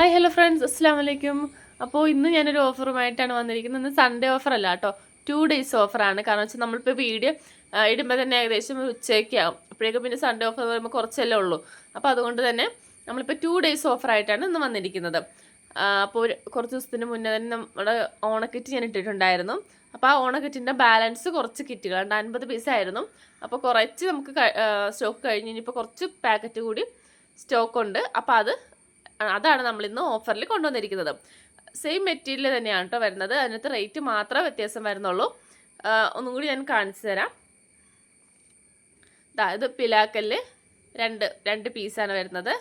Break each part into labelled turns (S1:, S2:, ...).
S1: Hi hello friends അസ്സാം വലൈക്കും അപ്പോൾ ഇന്ന് ഞാനൊരു ഓഫറുമായിട്ടാണ് വന്നിരിക്കുന്നത്. ഇന്ന് സൺഡേ ഓഫർ അല്ല കേട്ടോ. ടു ഡേയ്സ് ഓഫറാണ് കാരണം വെച്ചാൽ നമ്മളിപ്പോൾ വീഡിയോ ഇടുമ്പോൾ തന്നെ ഏകദേശം ഒരു ഉച്ചയ്ക്ക് ആവും. അപ്പോഴേക്കും പിന്നെ സൺഡേ ഓഫർ വരുമ്പോൾ കുറച്ചല്ലേ ഉള്ളൂ. അപ്പോൾ അതുകൊണ്ട് തന്നെ നമ്മളിപ്പോൾ ടു ഡേയ്സ് ഓഫറായിട്ടാണ് ഇന്ന് വന്നിരിക്കുന്നത്. അപ്പോൾ കുറച്ച് ദിവസത്തിന് മുന്നേ തന്നെ നമ്മുടെ ഓണക്കിറ്റ് ഞാൻ ഇട്ടിട്ടുണ്ടായിരുന്നു. അപ്പോൾ ആ ഓണക്കിറ്റിന്റെ ബാലൻസ് കുറച്ച് കിറ്റുകൾ ഉണ്ട് അൻപത് പീസായിരുന്നു അപ്പോൾ കുറച്ച് നമുക്ക് സ്റ്റോക്ക് കഴിഞ്ഞ് ഇനിയിപ്പോൾ കുറച്ച് പാക്കറ്റ് കൂടി സ്റ്റോക്ക് ഉണ്ട്. അപ്പോൾ അത് അതാണ് നമ്മൾ ഇന്ന് ഓഫറിൽ കൊണ്ടുവന്നിരിക്കുന്നത്. സെയിം മെറ്റീരിയൽ തന്നെയാണ് കേട്ടോ വരുന്നത്. അതിനകത്ത് റേറ്റ് മാത്രമേ വ്യത്യാസം വരുന്നുള്ളൂ. ഒന്നും കൂടി ഞാൻ കാണിച്ചു തരാം. ഇത് പിലാക്കല്ല് രണ്ട് രണ്ട് പീസാണ് വരുന്നത്.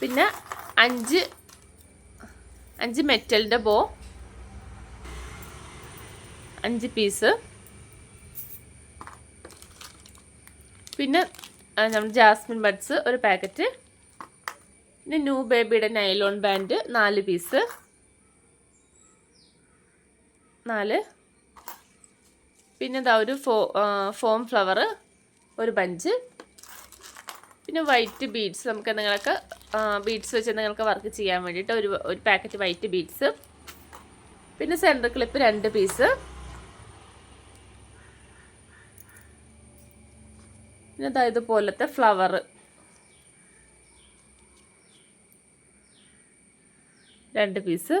S1: പിന്നെ അഞ്ച് അഞ്ച് മെറ്റലിന്റെ ബോ അഞ്ച് പീസ് പിന്നെ ആ, നമ്മുടെ ജാസ്മിൻ ബഡ്സ് ഒരു പാക്കറ്റ്. പിന്നെ ന്യൂ ബേബിയുടെ നൈലോൺ ബാൻഡ് നാല് പീസ്. നാല്. പിന്നെ ഇതാ ഒരു ഫോ ഫോം ഫ്ലവർ ഒരു ബഞ്ച്. പിന്നെ വൈറ്റ് ബീഡ്സ് നമുക്ക് എന്തെങ്കിലുമൊക്കെ ബീഡ്സ് വെച്ച് എന്തെങ്കിലുമൊക്കെ വർക്ക് ചെയ്യാൻ വേണ്ടിയിട്ട് ഒരു ഒരു പാക്കറ്റ് വൈറ്റ് ബീഡ്സ്. പിന്നെ സെന്റർ ക്ലിപ്പ് രണ്ട് പീസ്. പിന്നെ ഇതാ ഇതുപോലത്തെ ഫ്ലവർ രണ്ട് പീസ്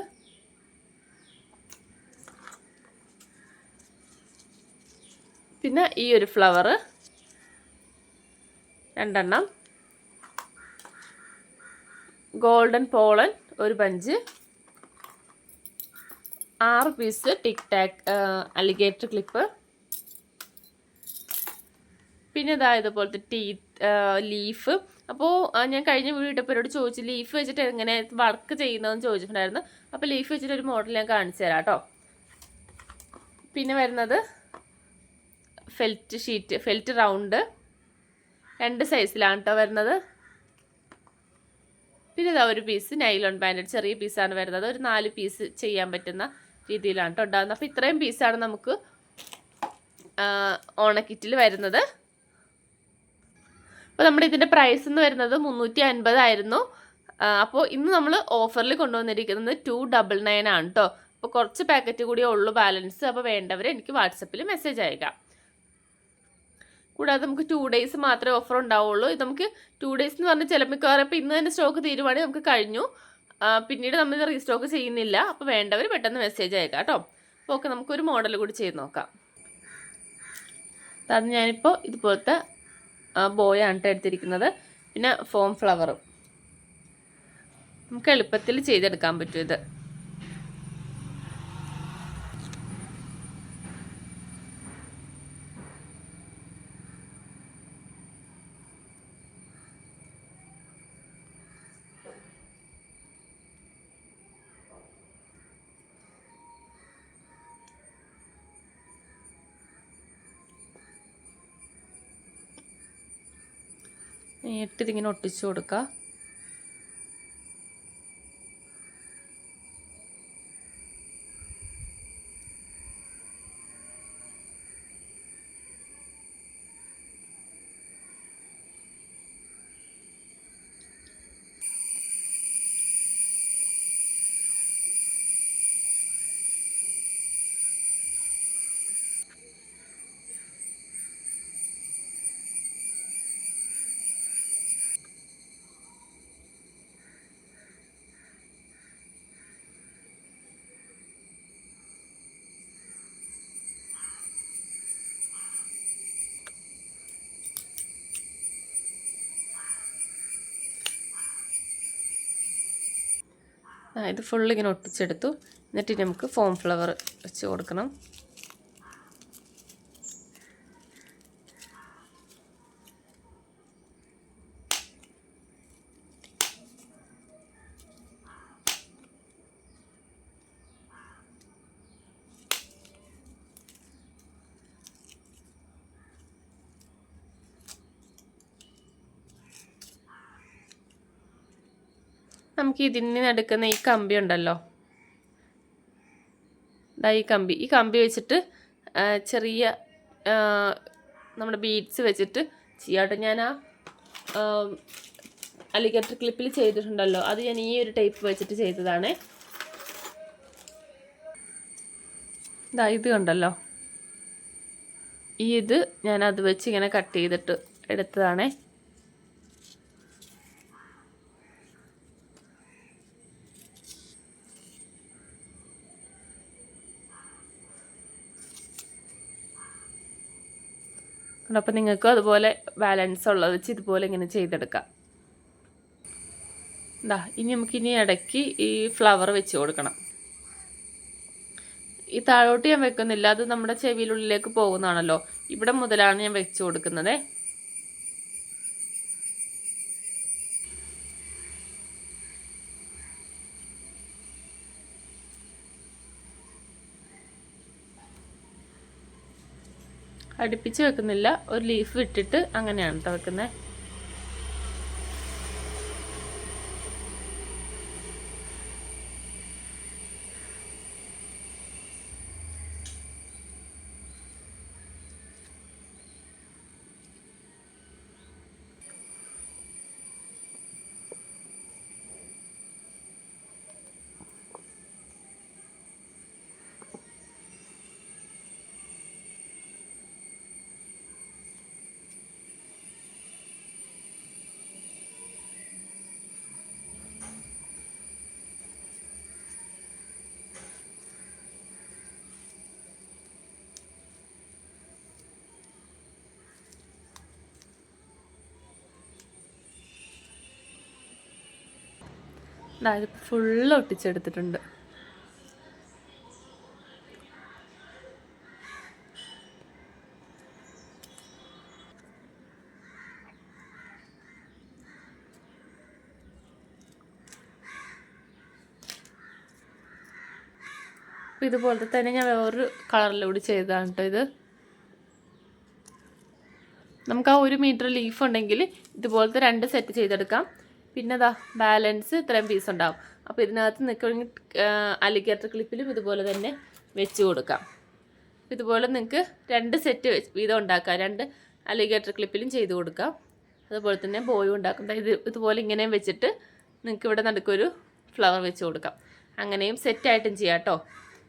S1: പിന്നെ ഈ ഒരു ഫ്ലവർ രണ്ടെണ്ണം. ഗോൾഡൻ പോളൻ ഒരു പഞ്ച്. ആറ് piece tick tack alligator clip പിന്നെ ഇതാ ഇതുപോലത്തെ ടീ ലീഫ് അപ്പോൾ ഞാൻ കഴിഞ്ഞ വീട്ടപ്പരോട് ചോദിച്ചു ലീഫ് വെച്ചിട്ട് എങ്ങനെ വർക്ക് ചെയ്യുന്നതെന്ന് ചോദിച്ചിട്ടുണ്ടായിരുന്നു. അപ്പോൾ ലീഫ് വെച്ചിട്ട് ഒരു മോഡൽ ഞാൻ കാണിച്ചു തരാം കേട്ടോ പിന്നെ വരുന്നത് ഫെൽറ്റ് ഷീറ്റ് ഫെൽറ്റ് റൗണ്ട് രണ്ട് സൈസിലാണ് കേട്ടോ വരുന്നത്. പിന്നെ ഇതാ ഒരു പീസ് നൈലോൺ ബാൻഡ് ചെറിയ പീസാണ് വരുന്നത്. ഒരു നാല് പീസ് ചെയ്യാൻ പറ്റുന്ന രീതിയിലാണ് കേട്ടോ ഉണ്ടാകുന്നത്. അപ്പോൾ ഇത്രയും പീസാണ് നമുക്ക് ഓണക്കിറ്റിൽ വരുന്നത്. അപ്പോൾ നമ്മുടെ ഇതിന്റെ പ്രൈസ് എന്ന് വരുന്നത് മുന്നൂറ്റി അൻപതായിരുന്നു അപ്പോൾ ഇന്ന് നമ്മൾ ഓഫറിൽ കൊണ്ടുവന്നിരിക്കുന്നത് ടു ഡബിൾ നയൻ ആണ് കേട്ടോ അപ്പോൾ കുറച്ച് പാക്കറ്റ് കൂടിയേ ഉള്ളൂ ബാലൻസ് അപ്പോൾ വേണ്ടവർ എനിക്ക് വാട്സപ്പിൽ മെസ്സേജ് അയക്കാം. കൂടാതെ നമുക്ക് ടു ഡേയ്സ് മാത്രമേ ഓഫർ ഉണ്ടാവുള്ളൂ. ഇത് നമുക്ക് ടു ഡേയ്സ് എന്ന് പറഞ്ഞാൽ ചിലപ്പോൾ മിക്കവാറും ഇപ്പോൾ ഇന്ന് തന്നെ സ്റ്റോക്ക് തീരുവാണെങ്കിൽ നമുക്ക് കഴിഞ്ഞു. പിന്നീട് നമ്മൾ ഇത് റീസ്റ്റോക്ക് ചെയ്യുന്നില്ല. അപ്പോൾ വേണ്ടവർ പെട്ടെന്ന് മെസ്സേജ് അയക്കാം കേട്ടോ അപ്പോൾ ഓക്കെ നമുക്കൊരു മോഡൽ കൂടി ചെയ്ത് നോക്കാം. അത് ഞാനിപ്പോൾ ഇതുപോലത്തെ ബോയാണ് കേട്ടോ എടുത്തിരിക്കുന്നത്. പിന്നെ ഫോം ഫ്ലവറും നമുക്ക് എളുപ്പത്തിൽ ചെയ്തെടുക്കാൻ പറ്റും ഇത്. നേരിട്ട് ഇതിങ്ങനെ ഒട്ടിച്ചു കൊടുക്കുക. ഇത് ഫുള്ളിങ്ങനെ ഒട്ടിച്ചെടുത്തു. എന്നിട്ട് നമുക്ക് ഫോം ഫ്ലവർ വെച്ച് കൊടുക്കണം. നമുക്ക് ഇതിന് നടുക്കുന്ന ഈ കമ്പി ഉണ്ടല്ലോ. ഈ കമ്പി. ഈ കമ്പി വെച്ചിട്ട് ചെറിയ നമ്മുടെ ബീഡ്സ് വെച്ചിട്ട് ചെയ്യാട്ടോ ഞാൻ ആ അലിഗേറ്റർ ക്ലിപ്പിൽ ചെയ്തിട്ടുണ്ടല്ലോ. അത് ഞാൻ ഈ ഒരു ടൈപ്പ് വെച്ചിട്ട് ചെയ്തതാണ്. ഇതാ ഇത് കണ്ടല്ലോ. ഈ ഇത് ഞാൻ അത് വെച്ച് ഇങ്ങനെ കട്ട് ചെയ്തിട്ട് എടുത്തതാണേ. അപ്പം നിങ്ങൾക്കും അതുപോലെ ബാലൻസ് ഉള്ളത് വെച്ച് ഇതുപോലെ ഇങ്ങനെ ചെയ്തെടുക്കാം. എന്താ ഇനി നമുക്കിനി ഇടയ്ക്ക് ഈ ഫ്ലവർ വെച്ച് കൊടുക്കണം. ഈ താഴോട്ട് ഞാൻ വെക്കുന്നില്ല അത് നമ്മുടെ ചെവിയിലുള്ളിലേക്ക് പോകുന്നതാണല്ലോ. ഇവിടെ മുതലാണ് ഞാൻ വെച്ച് കൊടുക്കുന്നത്. അടുപ്പിച്ച് വെക്കുന്നില്ല. ഒരു ലീഫ് ഇട്ടിട്ട് അങ്ങനെയാണ് കേട്ടോ ഇത് ഫുള്ള് ഒട്ടിച്ചെടുത്തിട്ടുണ്ട്. അപ്പോൾ ഇതുപോലത്തെ തന്നെ ഞാൻ വേറൊരു കളറിലൂടെ ചെയ്തതാണ് കേട്ടോ ഇത്. നമുക്ക് ആ ഒരു മീറ്റർ ലീഫ് ഉണ്ടെങ്കിൽ ഇതുപോലത്തെ രണ്ട് സെറ്റ് ചെയ്തെടുക്കാം. പിന്നെ അതാ ബാലൻസ് ഇത്രയും പീസ് ഉണ്ടാവും. അപ്പോൾ ഇതിനകത്ത് നിൽക്കണമെങ്കിൽ അലിഗേറ്റർ ക്ലിപ്പിലും ഇതുപോലെ തന്നെ വെച്ച് കൊടുക്കാം. ഇതുപോലെ നിങ്ങൾക്ക് രണ്ട് സെറ്റ് വീതം ഉണ്ടാക്കാം. രണ്ട് അലിഗേറ്റർ ക്ലിപ്പിലും ചെയ്ത് കൊടുക്കാം. അതുപോലെ തന്നെ ബോയും ഉണ്ടാക്കാം. ഇത് ഇതുപോലെ ഇങ്ങനെയും വെച്ചിട്ട് നിങ്ങൾക്ക് ഇവിടെ നടക്കൊരു ഫ്ലവർ വെച്ച് കൊടുക്കാം. അങ്ങനെയും സെറ്റായിട്ടും ചെയ്യാം കേട്ടോ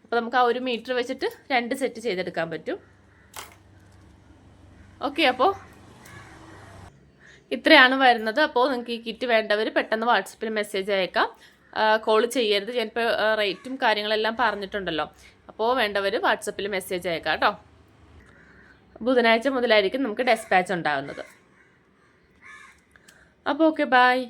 S1: അപ്പോൾ നമുക്ക് ആ ഒരു മീറ്റർ വെച്ചിട്ട് രണ്ട് സെറ്റ് ചെയ്തെടുക്കാൻ പറ്റും. ഓക്കെ അപ്പോൾ ഇത്രയാണ് വരുന്നത്. അപ്പോൾ നിങ്ങൾക്ക് ഈ കിറ്റ് വേണ്ടവർ പെട്ടെന്ന് വാട്സപ്പിൽ മെസ്സേജ് അയക്കാം. കോൾ ചെയ്യരുത്. ഞാനിപ്പോൾ റേറ്റും കാര്യങ്ങളെല്ലാം പറഞ്ഞിട്ടുണ്ടല്ലോ. അപ്പോൾ വേണ്ടവർ വാട്സപ്പിൽ മെസ്സേജ് അയക്കാം കേട്ടോ. ബുധനാഴ്ച മുതലായിരിക്കും നമുക്ക് ഡെസ്പാച്ച് ഉണ്ടാകുന്നത്. അപ്പോൾ ഓക്കെ ബായ്